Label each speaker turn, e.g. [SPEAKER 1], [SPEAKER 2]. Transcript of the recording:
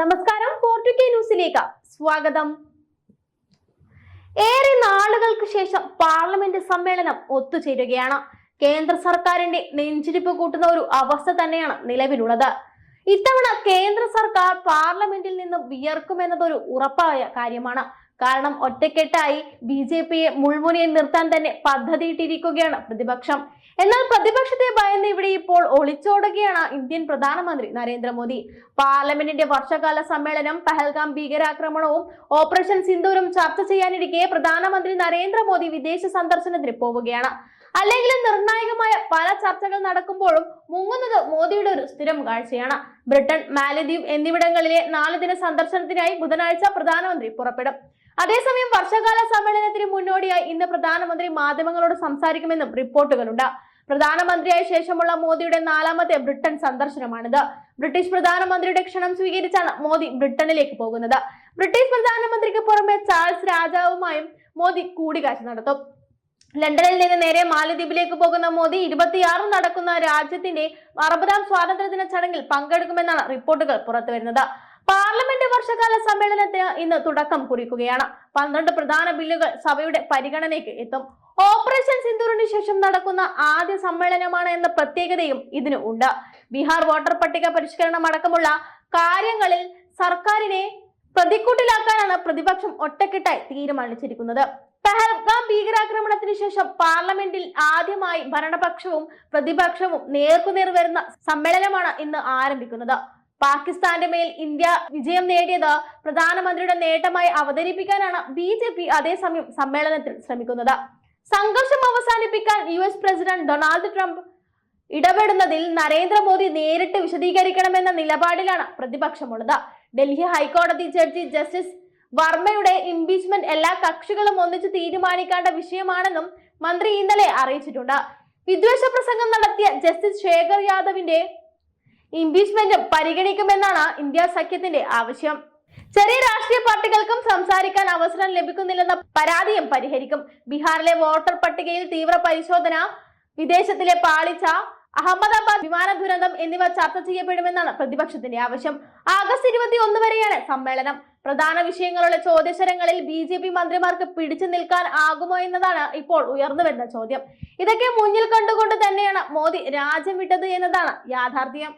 [SPEAKER 1] നമസ്കാരം ഫോർട്ടു കെ ന്യൂസിലേക്ക് സ്വാഗതം. ഏറെ നാളുകൾക്ക് ശേഷം പാർലമെന്റ് സമ്മേളനം ഒത്തുചേരുകയാണ്. കേന്ദ്ര സർക്കാരിന്റെ നെഞ്ചിരിപ്പ് കൂട്ടുന്ന ഒരു അവസ്ഥ തന്നെയാണ് നിലവിലുള്ളത്. ഇത്തവണ കേന്ദ്ര സർക്കാർ പാർലമെന്റിൽ നിന്ന് വിയർക്കുമെന്നതൊരു ഉറപ്പായ കാര്യമാണ്. കാരണം ഒറ്റക്കെട്ടായി ബി ജെ പിയെ മുൾമുനയിൽ നിർത്താൻ തന്നെ പദ്ധതിയിട്ടിരിക്കുകയാണ് പ്രതിപക്ഷം. എന്നാൽ പ്രതിപക്ഷത്തെ ഭയന്ന് ഇവിടെ ഇപ്പോൾ ഒളിച്ചോടുകയാണ് ഇന്ത്യൻ പ്രധാനമന്ത്രി നരേന്ദ്രമോദി. പാർലമെന്റിന്റെ വർഷകാല സമ്മേളനം പഹൽഗാം ഭീകരാക്രമണവും ഓപ്പറേഷൻ സിന്ദൂരും ചർച്ച ചെയ്യാനിരിക്കെ പ്രധാനമന്ത്രി നരേന്ദ്രമോദി വിദേശ സന്ദർശനത്തിന് പോവുകയാണ്. അല്ലെങ്കിൽ നിർണായകമായ പല ചർച്ചകൾ നടക്കുമ്പോഴും മുങ്ങുന്നത് മോദിയുടെ ഒരു സ്ഥിരം കാഴ്ചയാണ്. ബ്രിട്ടൻ മാലദ്വീപ് എന്നിവിടങ്ങളിലെ നാല് ദിന സന്ദർശനത്തിനായി ബുധനാഴ്ച പ്രധാനമന്ത്രി പുറപ്പെടും. അതേസമയം വർഷകാല സമ്മേളനത്തിന് മുന്നോടിയായി ഇന്ന് പ്രധാനമന്ത്രി മാധ്യമങ്ങളോട് സംസാരിക്കുമെന്നും റിപ്പോർട്ടുകളുണ്ട്. പ്രധാനമന്ത്രിയായ ശേഷമുള്ള മോദിയുടെ നാലാമത്തെ ബ്രിട്ടൻ സന്ദർശനമാണിത്. ബ്രിട്ടീഷ് പ്രധാനമന്ത്രിയുടെ ക്ഷണം സ്വീകരിച്ചാണ് മോദി ബ്രിട്ടനിലേക്ക് പോകുന്നത്. ബ്രിട്ടീഷ് പ്രധാനമന്ത്രിക്ക് പുറമെ ചാൾസ് രാജാവുമായും മോദി കൂടിക്കാഴ്ച നടത്തും. ലണ്ടനിൽ നിന്ന് നേരെ മാലദ്വീപിലേക്ക് പോകുന്ന മോദി ഇരുപത്തിയാറ് നടക്കുന്ന രാജ്യത്തിന്റെ അറുപതാം സ്വാതന്ത്ര്യദിന ചടങ്ങിൽ പങ്കെടുക്കുമെന്നാണ് റിപ്പോർട്ടുകൾ പുറത്തുവരുന്നത്. പാർലമെന്റ് വർഷകാല സമ്മേളനത്തിന് ഇന്ന് തുടക്കം കുറിക്കുകയാണ്. പന്ത്രണ്ട് പ്രധാന ബില്ലുകൾ സഭയുടെ പരിഗണനയ്ക്ക് എത്തും. ഓപ്പറേഷൻ സിന്ദൂറിന് ശേഷം നടക്കുന്ന ആദ്യ സമ്മേളനമാണ് എന്ന പ്രത്യേകതയും ഇതിന് ഉണ്ട്. ബീഹാർ വോട്ടർ പട്ടിക പരിഷ്കരണം അടക്കമുള്ള കാര്യങ്ങളിൽ സർക്കാരിനെ പ്രതിക്കൂട്ടിലാക്കാനാണ് പ്രതിപക്ഷം ഒറ്റക്കെട്ടായി തീരുമാനിച്ചിരിക്കുന്നത്. പഹൽഗാം ഭീകരാക്രമണത്തിന് ശേഷം പാർലമെന്റിൽ ആദ്യമായി ഭരണപക്ഷവും പ്രതിപക്ഷവും നേർക്കുനേർ വരുന്ന സമ്മേളനമാണ് ഇന്ന് ആരംഭിക്കുന്നത്. പാകിസ്ഥാന്റെ മേൽ ഇന്ത്യ വിജയം നേടിയത് പ്രധാനമന്ത്രിയുടെ നേട്ടമായി അവതരിപ്പിക്കാനാണ് ബി ജെ പി അതേസമയം സമ്മേളനത്തിൽ ശ്രമിക്കുന്നത്. സംഘർഷം അവസാനിപ്പിക്കാൻ U S president Donald Trump ഇടപെടുന്നതിൽ നരേന്ദ്രമോദി നേരിട്ട് വിശദീകരിക്കണമെന്ന നിലപാടിലാണ് പ്രതിപക്ഷമുള്ളത്. ഡൽഹി ഹൈക്കോടതി ജഡ്ജി ജസ്റ്റിസ് വർമ്മയുടെ ഇംപീച്ച്മെന്റ് എല്ലാ കക്ഷികളും ഒന്നിച്ച് തീരുമാനിക്കേണ്ട വിഷയമാണെന്നും മന്ത്രി ഇന്നലെ അറിയിച്ചിട്ടുണ്ട്. വിദ്വേഷ പ്രസംഗം നടത്തിയ ജസ്റ്റിസ് ശേഖർ യാദവിന്റെ ഇംപീച്ച്മെന്റ് പരിഗണിക്കുമെന്നാണ് ഇന്ത്യ സഖ്യത്തിന്റെ ആവശ്യം. ചെറിയ രാഷ്ട്രീയ പാർട്ടികൾക്കും സംസാരിക്കാൻ അവസരം ലഭിക്കുന്നില്ലെന്ന പരാതിയും പരിഹരിക്കും. ബീഹാറിലെ വോട്ടർ പട്ടികയിൽ തീവ്ര പരിശോധന വിദേശത്തിലെ പാളിച്ച അഹമ്മദാബാദ് വിമാന ദുരന്തം എന്നിവ ചർച്ച ചെയ്യപ്പെടുമെന്നാണ് പ്രതിപക്ഷത്തിന്റെ ആവശ്യം. ആഗസ്റ്റ് ഇരുപത്തി ഒന്ന് വരെയാണ് സമ്മേളനം. പ്രധാന വിഷയങ്ങളുള്ള ചോദ്യശരങ്ങളിൽ ബി ജെ പി മന്ത്രിമാർക്ക് പിടിച്ചു നിൽക്കാൻ ആകുമോ എന്നതാണ് ഇപ്പോൾ ഉയർന്നു വരുന്ന ചോദ്യം. ഇതൊക്കെ മുന്നിൽ കണ്ടുകൊണ്ട് തന്നെയാണ് മോദി രാജ്യം വിട്ടത് എന്നതാണ് യാഥാർത്ഥ്യം.